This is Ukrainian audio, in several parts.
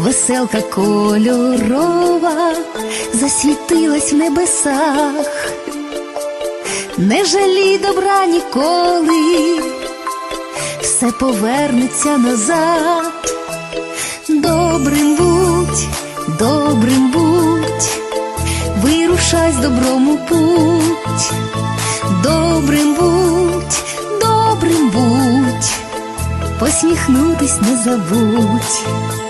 Веселка кольорова засвітилась в небесах. Не жалій добра ніколи, все повернеться назад. Добрим будь, добрим будь, вирушай з добром у путь. Добрим будь, добрим будь, посміхнутись не забудь.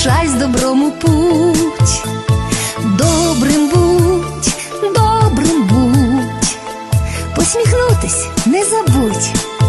Вирушай з добром путь. Добрим будь, добрим будь, посміхнутись не забудь.